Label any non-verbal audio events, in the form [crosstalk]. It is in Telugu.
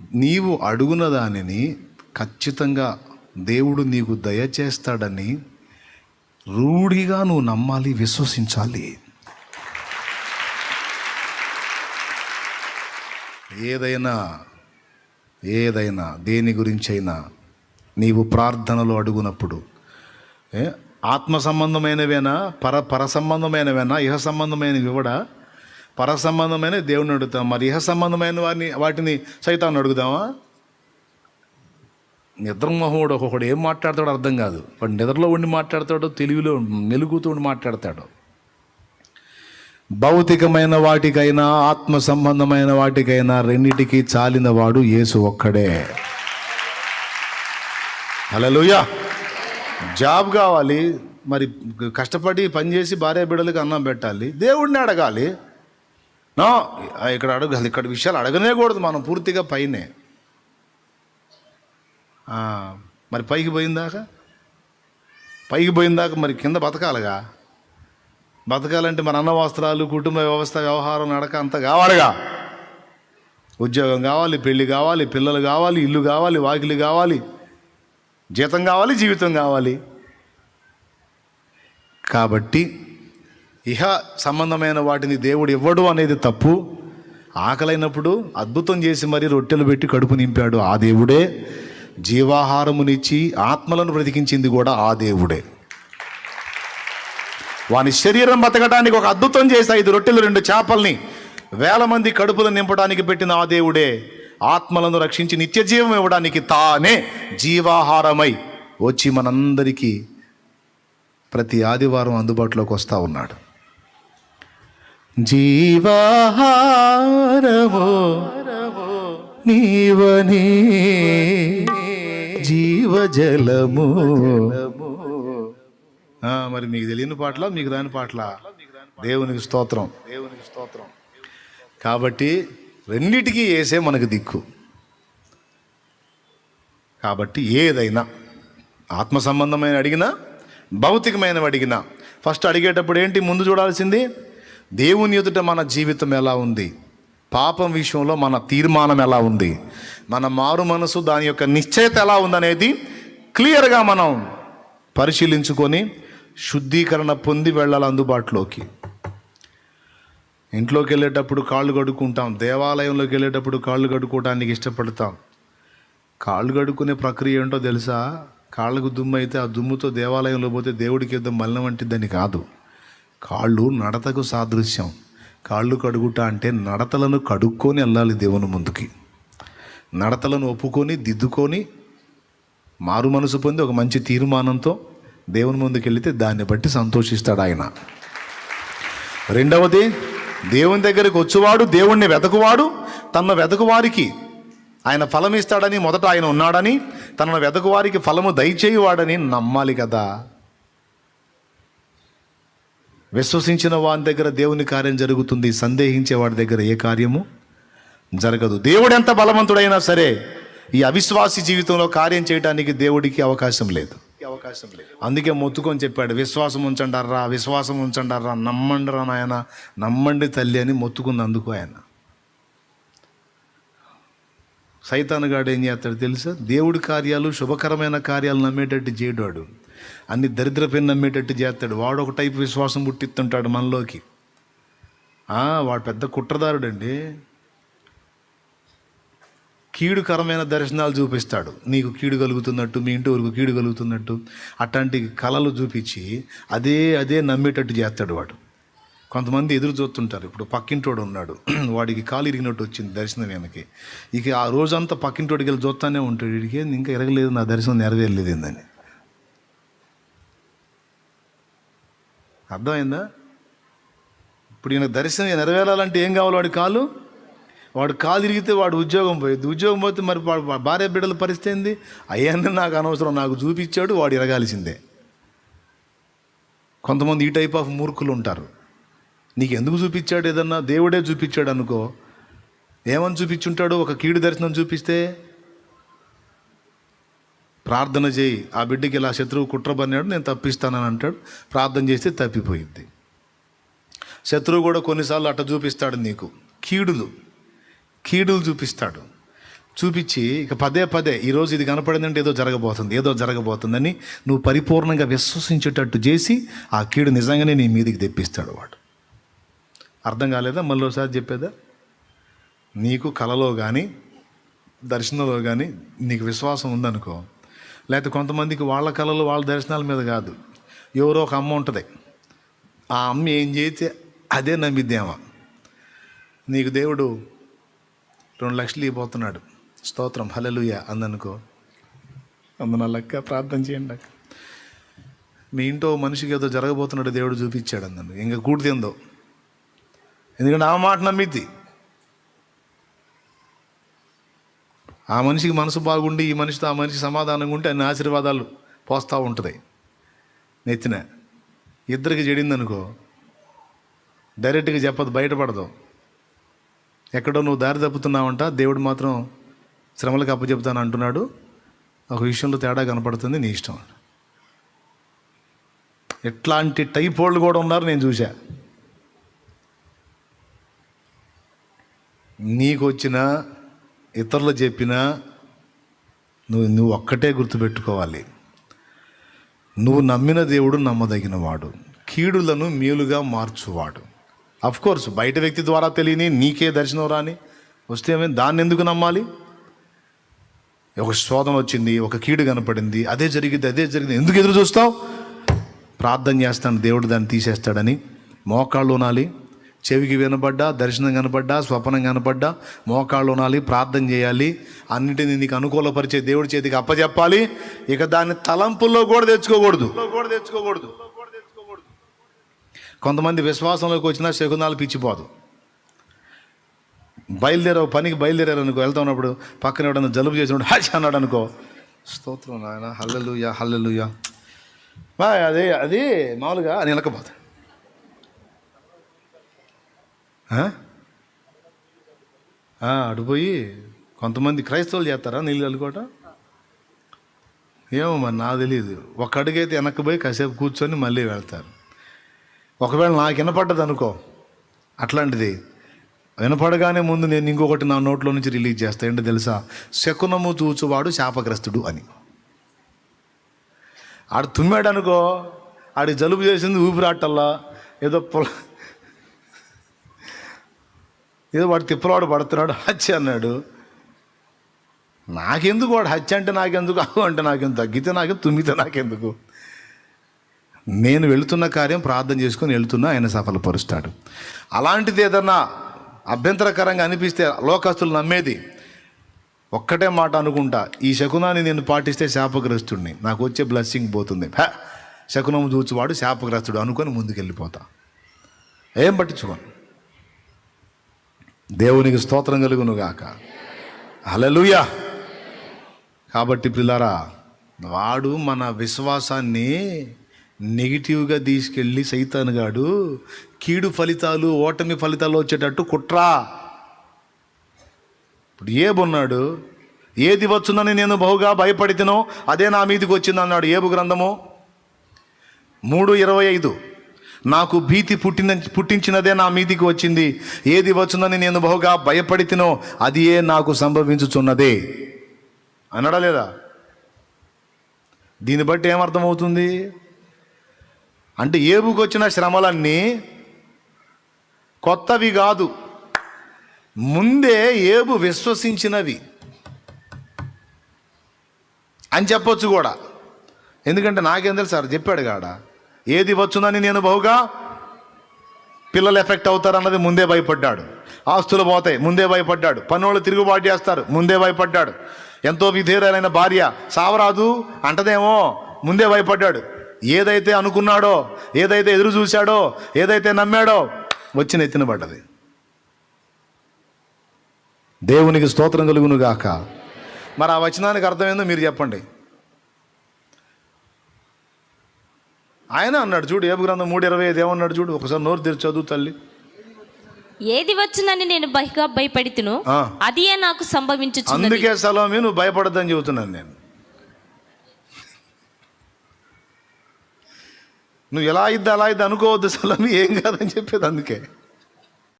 నీవు అడుగున దానిని ఖచ్చితంగా దేవుడు నీకు దయచేస్తాడని రూఢిగా నువ్వు నమ్మాలి విశ్వసించాలి. ఏదైనా ఏదైనా దేని గురించైనా నీవు ప్రార్థనలో అడుగునప్పుడు ఏ, ఆత్మ సంబంధమైనవేనా పర పర సంబంధమైనవేనా ఇహ సంబంధమైనవి కూడా పర సంబంధమైన దేవుని అడుగుతాం. మరి ఇహ సంబంధమైన వారిని వాటిని సైతాన్ని అడుగుదామా? నిద్రమోహముడు ఒక్కొక్కడు ఏం మాట్లాడతాడో అర్థం కాదు. వాడు నిద్రలో ఉండి మాట్లాడతాడో తెలివిలో మెలుగుతూ ఉండి మాట్లాడతాడు. భౌతికమైన వాటికైనా ఆత్మ సంబంధమైన వాటికైనా రెండిటికి చాలిన వాడు యేసు ఒక్కడే. హల్లెలూయా. జాబ్ కావాలి మరి కష్టపడి పనిచేసి భార్య బిడ్డలకు అన్నం పెట్టాలి దేవుడిని అడగాలి. నా ఇక్కడ అడగాలి ఇక్కడ విషయాలు అడగనేకూడదు మనం పూర్తిగా పైనే. మరి పైకి పోయిందాక? పైకి పోయిందాక మరి కింద బతకాలిగా? బతకాలంటే మన అన్న వస్త్రాలు కుటుంబ వ్యవస్థ వ్యవహారం నడక అంతా కావాలిగా? ఉద్యోగం కావాలి పెళ్ళి కావాలి పిల్లలు కావాలి ఇల్లు కావాలి వాకిలి కావాలి జీతం కావాలి జీవితం కావాలి. కాబట్టి ఇహ సంబంధమైన వాటిని దేవుడు ఇవ్వడు అనేది తప్పు. ఆకలైనప్పుడు అద్భుతం చేసి మరీ రొట్టెలు పెట్టి కడుపు నింపాడు ఆ దేవుడే. జీవాహారమునిచ్చి ఆత్మలను బ్రతికించింది కూడా ఆ దేవుడే. వాని శరీరం బతకడానికి ఒక అద్భుతం చేసి ఐదు రొట్టెలు రెండు చేపల్ని వేల మంది కడుపులు నింపడానికి పెట్టిన ఆ దేవుడే. ఆత్మలను రక్షించి నిత్య జీవం ఇవ్వడానికి తానే జీవాహారమై వచ్చి మనందరికీ ప్రతి ఆదివారం అందుబాటులోకి వస్తూ ఉన్నాడు. జీవాహారము నీవని. జీవజలము. మరి మీకు తెలియని పాటల మీకు రాని పాటల? దేవునికి స్తోత్రం దేవునికి స్తోత్రం. కాబట్టి రెండిటికీ వేసే మనకు దిక్కు. కాబట్టి ఏదైనా ఆత్మ సంబంధమైన అడిగినా భౌతికమైనవి అడిగినా ఫస్ట్ అడిగేటప్పుడు ఏంటి? ముందు చూడాల్సింది దేవుని ఎదుట మన జీవితం ఎలా ఉంది? పాపం విషయంలో మన తీర్మానం ఎలా ఉంది? మన మారు మనసు దాని యొక్క నిశ్చయత ఎలా ఉందనేది క్లియర్గా మనం పరిశీలించుకొని శుద్ధీకరణ పొంది వెళ్ళాలి అందుబాటులోకి. ఇంట్లోకి వెళ్ళేటప్పుడు కాళ్ళు కడుక్కుంటాం దేవాలయంలోకి వెళ్ళేటప్పుడు కాళ్ళు కడుక్కోవడానికి ఇష్టపడతాం. కాళ్ళు కడుక్కునే ప్రక్రియ ఏంటో తెలుసా? కాళ్ళకు దుమ్ము అయితే ఆ దుమ్ముతో దేవాలయంలో పోతే దేవుడికి ఏదో మలినం వంటిద్దని కాదు. కాళ్ళు నడతకు సాదృశ్యం. కాళ్ళు కడుగుట అంటే నడతలను కడుక్కొని వెళ్ళాలి దేవుని ముందుకి. నడతలను ఒప్పుకొని దిద్దుకొని మారు మనసు పొంది ఒక మంచి తీర్మానంతో దేవుని ముందుకు వెళితే దాన్ని బట్టి సంతోషిస్తాడు ఆయన. రెండవది దేవుని దగ్గరికి వచ్చేవాడు దేవుణ్ణి వెతకువాడు తన వెతకువారికి ఆయన ఫలం ఇస్తాడని మొదట ఆయన ఉన్నాడని తన వెతకువారికి ఫలము దయచేయువాడని నమ్మాలి కదా. విశ్వసించిన వాని దగ్గర దేవుని కార్యం జరుగుతుంది సందేహించే వాడి దగ్గర ఏ కార్యము? జరగదు. దేవుడు ఎంత బలవంతుడైనా సరే ఈ అవిశ్వాసి జీవితంలో కార్యం చేయడానికి దేవుడికి అవకాశం లేదు. అవకాశం లేదు అందుకే మొత్తుకొని చెప్పాడు విశ్వాసం ఉంచండారా విశ్వాసం ఉంచండారా నమ్మండి రా నాయన నమ్మండి తల్లి అని మొత్తుకున్నందుకు ఆయన. సైతానుగాడు ఏం చేస్తాడు తెలుసా? దేవుడి కార్యాలు శుభకరమైన కార్యాలు నమ్మేటట్టు చేయడు వాడు. అన్ని దరిద్రపైన నమ్మేటట్టు చేస్తాడు. వాడు ఒక టైపు విశ్వాసం పుట్టిస్తుంటాడు మనలోకి. వాడు పెద్ద కుట్రదారుడండి. కీడుకరమైన దర్శనాలు చూపిస్తాడు. నీకు కీడు కలుగుతున్నట్టు మీ ఇంటి వరకు కీడు కలుగుతున్నట్టు అట్లాంటి కళలు చూపించి అదే అదే నమ్మేటట్టు చేస్తాడు వాడు. కొంతమంది ఎదురు చూస్తుంటారు. ఇప్పుడు పక్కింటోడు ఉన్నాడు. [clears throat] వాడికి కాలు ఇరిగినట్టు వచ్చింది దర్శనం వెనక్కి ఇక ఆ రోజంతా పక్కింటోడికి వెళ్ళి చూస్తానే ఉంటాడు. వీడికి ఇంకా ఇరగలేదు నా దర్శనం నెరవేరలేదు ఏందని. అర్థమైందా? ఇప్పుడు ఈయన దర్శనం నెరవేరాలంటే ఏం కావాలి వాడి కాలు? వాడు కాలు తిరిగితే వాడు ఉద్యోగం పోయేది. ఉద్యోగం పోతే మరి వాడు భార్య బిడ్డల పరిస్థితి ఏంది? అయ్యాన్ని నాకు అనవసరం నాకు చూపించాడు వాడు ఎరగాల్సిందే కొంతమంది ఈ టైప్ ఆఫ్ మూర్ఖులు ఉంటారు. నీకు ఎందుకు చూపించాడు ఏదన్నా? దేవుడే చూపించాడు అనుకో. ఏమని చూపించుంటాడు? ఒక కీడు దర్శనం చూపిస్తే ప్రార్థన చేయి ఆ బిడ్డకి ఇలా శత్రువు కుట్రబన్నాడు నేను తప్పిస్తానని అంటాడు. ప్రార్థన చేస్తే తప్పిపోయింది. శత్రువు కూడా కొన్నిసార్లు అట్ట చూపిస్తాడు నీకు. కీడులు. కీడులు చూపిస్తాడు. చూపించి ఇక పదే పదే ఈరోజు ఇది కనపడిందంటే ఏదో జరగబోతుంది ఏదో జరగబోతుందని నువ్వు పరిపూర్ణంగా విశ్వసించేటట్టు చేసి ఆ కీడు నిజంగానే నీ మీదికి తెప్పిస్తాడు వాడు. అర్థం కాలేదా? మళ్ళీ ఒకసారి చెప్పేదా? నీకు కలలో కానీ దర్శనంలో కానీ నీకు విశ్వాసం ఉందనుకో లేకపోతే కొంతమందికి వాళ్ళ కళలు వాళ్ళ దర్శనాల మీద కాదు. ఎవరో ఒక అమ్మ ఉంటుంది. ఆ అమ్మ ఏం చేస్తే అదే నమ్మిద్దేమ. నీకు దేవుడు రెండు లక్షలు ఇవ్వబోతున్నాడు. స్తోత్రం. హలలుయ అందనుకో. అందున లెక్క? ప్రార్థన చేయండి అక్క. మీ ఇంట్లో మనిషికి ఏదో జరగబోతున్నాడు దేవుడు చూపించాడు అందను. ఇంకా కూడితిందో ఎందుకంటే ఆ మాట నమ్మిద్ది. ఆ మనిషికి మనసు బాగుండి ఈ మనిషితో ఆ మనిషి సమాధానంగా ఉంటే అన్ని ఆశీర్వాదాలు పోస్తూ ఉంటుంది. నెత్తిన. ఇద్దరికి చెడిందనుకో డైరెక్ట్గా చెప్పదు బయటపడదు. ఎక్కడో నువ్వు దారి తప్పుతున్నావంట దేవుడు మాత్రం శ్రమలకు అప్పచెప్తాను అంటున్నాడు. ఒక విషయంలో తేడా కనపడుతుంది నీ ఇష్టం ఎట్లాంటి టైప్ వాళ్ళు కూడా ఉన్నారు నేను చూసా నీకు వచ్చిన ఇతరులు చెప్పినా నువ్వు నువ్వు ఒక్కటే గుర్తుపెట్టుకోవాలి. నువ్వు నమ్మిన దేవుడు నమ్మదగినవాడు. కీడులను మేలుగా మార్చువాడు. కోర్స్ బయట వ్యక్తి ద్వారా తెలియని నీకే దర్శనం రాని వస్తే దాన్ని ఎందుకు నమ్మాలి? ఒక శోధన వచ్చింది ఒక కీడు కనపడింది అదే జరిగింది అదే జరిగింది. ఎందుకు ఎదురు చూస్తావు? ప్రార్థన చేస్తాను దేవుడు దాన్ని తీసేస్తాడని మోకాళ్ళు ఉనాలి చెవికి వినబడ్డా దర్శనం కనపడ్డా స్వప్నం కనపడ్డా మోకాళ్ళు ఉనాలి ప్రార్థన చేయాలి. అన్నిటిని నీకు అనుకూలపరిచే దేవుడి చేతికి అప్పచెప్పాలి ఇక దాన్ని తలంపుల్లో కూడా తెచ్చుకోకూడదు. కూడా తెచ్చుకోకూడదు కొంతమంది విశ్వాసంలోకి వచ్చినా శకునాలు పిచ్చిపోదు. బయలుదేరావు పనికి బయలుదేరారు అనుకో వెళ్తా ఉన్నప్పుడు పక్కన ఎవడన్నా జలుబు చేసినప్పుడు హచ్ అన్నాడు అనుకో స్తోత్రం నాయన హల్లెలుయా హల్లెలుయా. బా అదే అది మామూలుగా నిలకపోతా అడిపోయి కొంతమంది క్రైస్తవులు చేస్తారా నీళ్ళు చల్లుకోవటం? ఏమో మరి నాకు తెలియదు ఒక అడుగైతే వెనక్కి పోయి కాసేపు కూర్చొని మళ్ళీ వెళ్తారు. ఒకవేళ నాకు వినపడ్డది అనుకో అట్లాంటిది. వినపడగానే ముందు నేను ఇంకొకటి నా నోట్లో నుంచి రిలీజ్ చేస్తా. ఏంటో తెలుసా? శకునము చూచువాడు శాపగ్రస్తుడు అని. ఆడు తుమ్మాడు అనుకో ఆడి జలుబు చేసింది ఊపిరాటల్లా ఏదో పొల ఏదో వాడు తిప్పలవాడు పడుతున్నాడు హత్య అన్నాడు. నాకెందుకు వాడు హత్య అంటే నాకెందుకు? అవు అంటే నాకెందుకు? తగ్గితే నాకెందుకు? తుమ్మితే నాకెందుకు? నేను వెళుతున్న కార్యం ప్రార్థన చేసుకొని వెళుతున్నా ఆయన సఫలపరుస్తాడు. అలాంటిది ఏదన్నా అభ్యంతరకరంగా అనిపిస్తే లోకస్తులు నమ్మేది? ఒక్కటే మాట అనుకుంటా ఈ శకునాన్ని నేను పాటిస్తే శాపగ్రస్తుడిని నాకు వచ్చే బ్లెస్సింగ్ పోతుంది. హ శకునం చూచువాడు శాపగ్రస్తుడు అనుకొని ముందుకెళ్ళిపోతా. ఏం పట్టించుకోను? దేవునికి స్తోత్రం కలుగును గాక హలలుయా కాబట్టి పిల్లరా వాడు మన విశ్వాసాన్ని నెగిటివ్గా తీసుకెళ్ళి సైతానుగాడు కీడు ఫలితాలు ఓటమి ఫలితాలు వచ్చేటట్టు కుట్రా. ఇప్పుడు ఏబున్నాడు ఏది వచ్చునని నేను బహుగా భయపడితేనో అదే నా మీదకి వచ్చింది అన్నాడు ఏబు గ్రంథము. మూడు ఇరవై ఐదు. నాకు భీతి పుట్టిన పుట్టించినదే నా మీదికి వచ్చింది. ఏది వచ్చునని నేను బహుగా భయపడితేనో అది ఏ నాకు సంభవించుచున్నదే. అనడా లేదా? దీన్ని బట్టి ఏమర్థమవుతుంది? అంటే ఏబుకి వచ్చిన శ్రమలన్నీ కొత్తవి కాదు. ముందే ఏబు విశ్వసించినవి అని చెప్పొచ్చు కూడా. ఎందుకంటే నాకేం తెలుసు సార్ చెప్పాడు కాడ ఏది వచ్చునని నేను బహుగా పిల్లలు ఎఫెక్ట్ అవుతారు అన్నది ముందే భయపడ్డాడు. ఆస్తులు పోతాయి ముందే భయపడ్డాడు. పనులు తిరుగుబాటు చేస్తారు ముందే భయపడ్డాడు. ఎంతో విధేరాలైన భార్య సావరాదు అంటదేమో ముందే భయపడ్డాడు. ఏదైతే అనుకున్నాడో ఏదైతే ఎదురు చూశాడో ఏదైతే నమ్మాడో వచ్చి నెత్తిన పడ్డది. దేవునికి స్తోత్రం కలుగునుగాక. మరి ఆ వచనానికి అర్థమైందో మీరు చెప్పండి. ఆయన అన్నాడు చూడు ఏబు గ్రంథం మూడు ఇరవై ఐదు ఏమన్నాడు చూడు? ఒకసారి నోరు తెరిచి చదువు తల్లి. ఏది వచ్చునని నేను బహుగా భయపడితును ఆ. అదియే నాకు సంభవించుచున్నది. అందుకే సలోమి నువ్వు భయపడద్దని చెబుతున్నాను నేను. నువ్వు ఎలా ఇద్దా అలా ఇద్దా అనుకోవద్దు సలోమి ఏం కాదని చెప్పేది అందుకే.